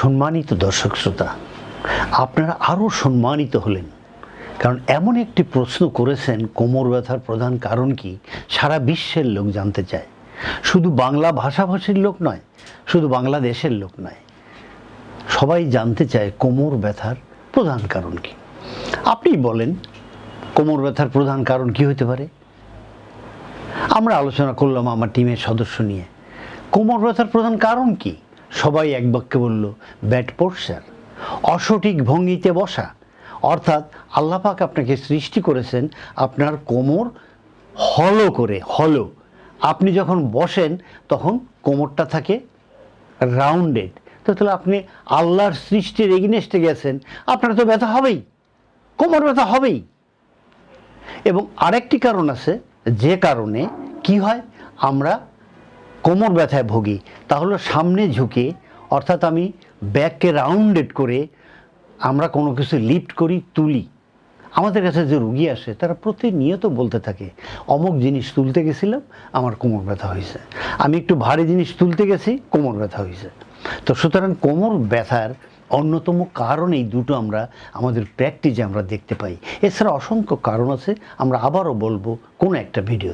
সম্মানিত দর্শক শ্রোতা, আপনারা আরও সম্মানিত হলেন। কারণ এমন একটি প্রশ্ন করেছেন, কোমর ব্যথার প্রধান কারণ কি সারা বিশ্বের লোক জানতে চায়। শুধু বাংলা ভাষাভাষীর লোক নয়, শুধু বাংলাদেশের লোক নয়, সবাই জানতে চায় কোমর ব্যথার প্রধান কারণ কি। আপনি বলেন, কোমর ব্যথার প্রধান কারণ কি হতে পারে? আমরা আলোচনা করলাম আমার টিমের সদস্য নিয়ে। কোমর ব্যথার প্রধান কারণ কি? সবাই এক বাক্যে বলল, ব্যাট পোর্সার অসঠিক ভঙ্গিতে বসা। অর্থাৎ আল্লাপাক আপনাকে সৃষ্টি করেছেন আপনার কোমর হলো করে, হলো। আপনি যখন বসেন, তখন কোমরটা থাকে রাউন্ডেড তো তাহলে আপনি আল্লাহর সৃষ্টির এগিনেস্টে গেছেন, আপনার তো ব্যথা হবেই। কোমর ব্যথা হবেই। এবং আরেকটি কারণ আছে, যে কারণে কি হয়? আমরা কোমর ব্যথায় ভুগি। তাহলে সামনে ঝুঁকে, অর্থাৎ আমি ব্যাককে রাউন্ডেড করে আমরা কোনো কিছু লিফট করি, তুলি। আমাদের কাছে যে রুগী আসে, তারা প্রতিনিয়ত বলতে থাকে, অমুক জিনিস তুলতে গেছিলাম, আমার কোমর ব্যথা হয়েছে। আমি একটু ভারী জিনিস তুলতে গেছি, কোমর ব্যথা হয়েছে। তো সুতরাং কোমর ব্যথার অন্যতম কারণ এই দুটো আমরা, আমাদের প্র্যাকটিসে আমরা দেখতে পাই। এছাড়া অসংখ্য কারণ আছে, আমরা আবারও বলব কোনো একটা ভিডিও